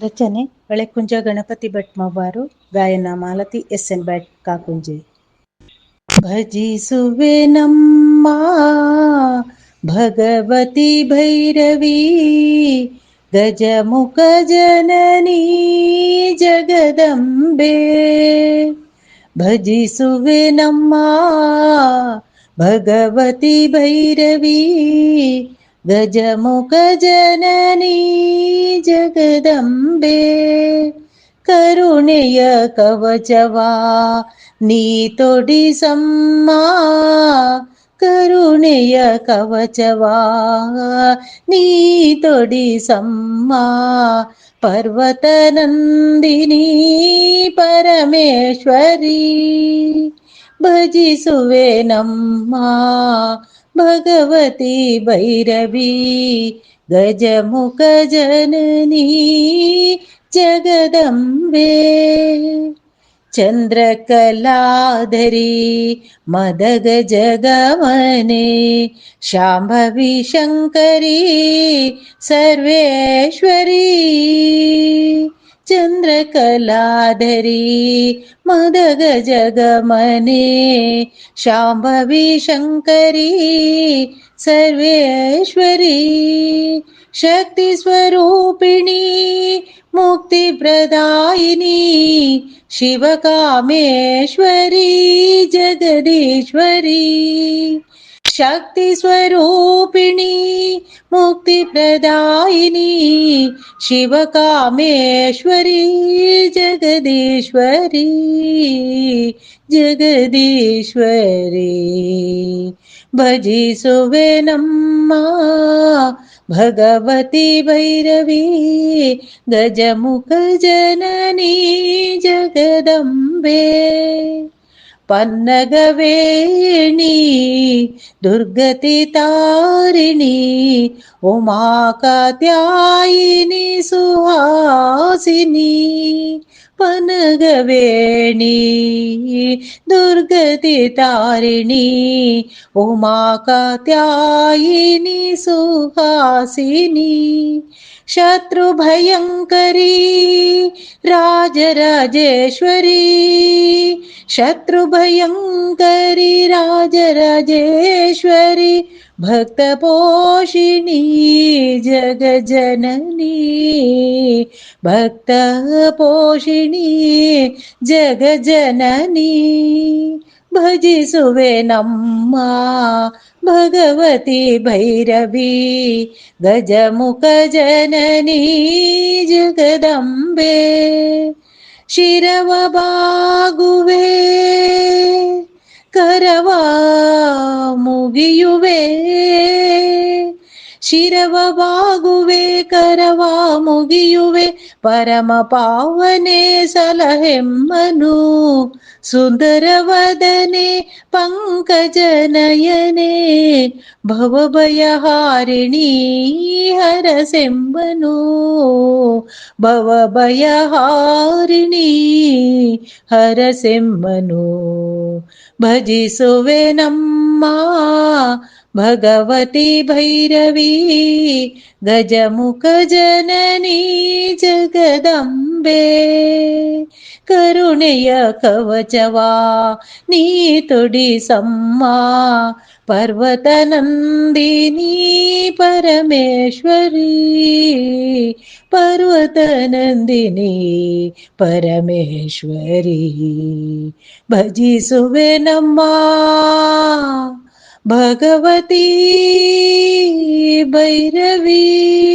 ರಚನೆ ಹೊಳೆಕುಂಜ ಗಣಪತಿ ಭಟ್ ಮವಾರು ಗಾಯನ Malathi S N Bhat Kakunje ಭಜಿಸುವೆ ನಮ್ಮ ಭಗವತಿ ಭೈರವಿ ಗಜಮುಖ ಜನನಿ ಜಗದಂಬೆ ಭಜಿಸುವೆ ನಮ್ಮ ಭಗವತಿ ಭೈರವಿ गजमुखजननी जगदम्बे करुणय कवचवा नीतोडि सम्मा కరుణయ కవచవా నీ తొడి సమ్మా పర్వతనందిని పరమేశ్వరి భజిసువేనమ్మా भगवती भैरवी गजमुखजननी जगदम्बे चन्द्रकलाधरी मदगजगमने शाम्भवि शङ्करी सर्वेश्वरी। चन्द्रकलाधरी मदगजगमने शाम्भवी शङ्करी सर्वेश्वरी शक्तिस्वरूपिणी मुक्तिप्रदायिनी शिवकामेश्वरी जगदीश्वरी शक्तिस्वरूपिणी मुक्तिप्रदायिनी शिवकामेश्वरी जगदीश्वरी जगदीश्वरी भजी सुवेनम्मा भगवती भैरवी गजमुखजननी जगदम्बे पन्नगवेणी दुर्गति तारिणी उमा सुहासिनी पनगवेणी दुर्गति तारिणी उमा सुहासिनी शत्रुभयङ्करी राजराजेश्वरी शत्रुभयङ्करि राजराजेश्वरि भक्तपोषिणी जगजननी भक्तपोषिणी जगजननी भजि सुवे नम्मा भगवती भैरवी गजमुखजननी जगदम्बे। ಶತ್ರು ಭಯಂಕರಿ ರಾಜರಾಜೇಶ್ವರಿ ಶತ್ರು ಭಯಂಕರಿ ರಾಜರಾಜೇಶ್ವರಿ ಭಕ್ತ ಪೋಷಿಣಿ ಜಗಜನನಿ ಭಕ್ತ ಪೋಷಿಣಿ ಜಗಜನನಿ ಭಜಿಸುವೆ ನಮ್ಮ ಭಗವತಿ ಭೈರವಿ ಗಜಮುಖ ಜನನಿ ಜಗದಂಬೆ ಶಿರವ ಬಾಗುವೆ ಕರವ ಮುಗಿಯುವೆ ಶಿರವ ಬಾಗುವೆ ಕರವ ಮುಗಿಯುವೆ, ಪರಮ ಪಾವನೆ ಸಲಹೆಮ್ಮನು. ಸುಂದರವದನೆ, ಪಂಕಜನಯನೆ ಭವಭಯಹಾರಿಣಿ ಹರಸೆಂಬನು ಭವಭಯಹಾರಿಣಿ ಹರಸೆಂಬನು. ಭಜಿಸುವೆ ನಮ್ಮ भगवती भैरवी गजमुखजननी जगदम्बे। करुणय कवचवा नीतुडि सम्मा पर्वतनन्दिनी परमेश्वरी। पर्वतनन्दिनी परमेश्वरी। भजि सुवे नम्मा। भगवती भैरवी।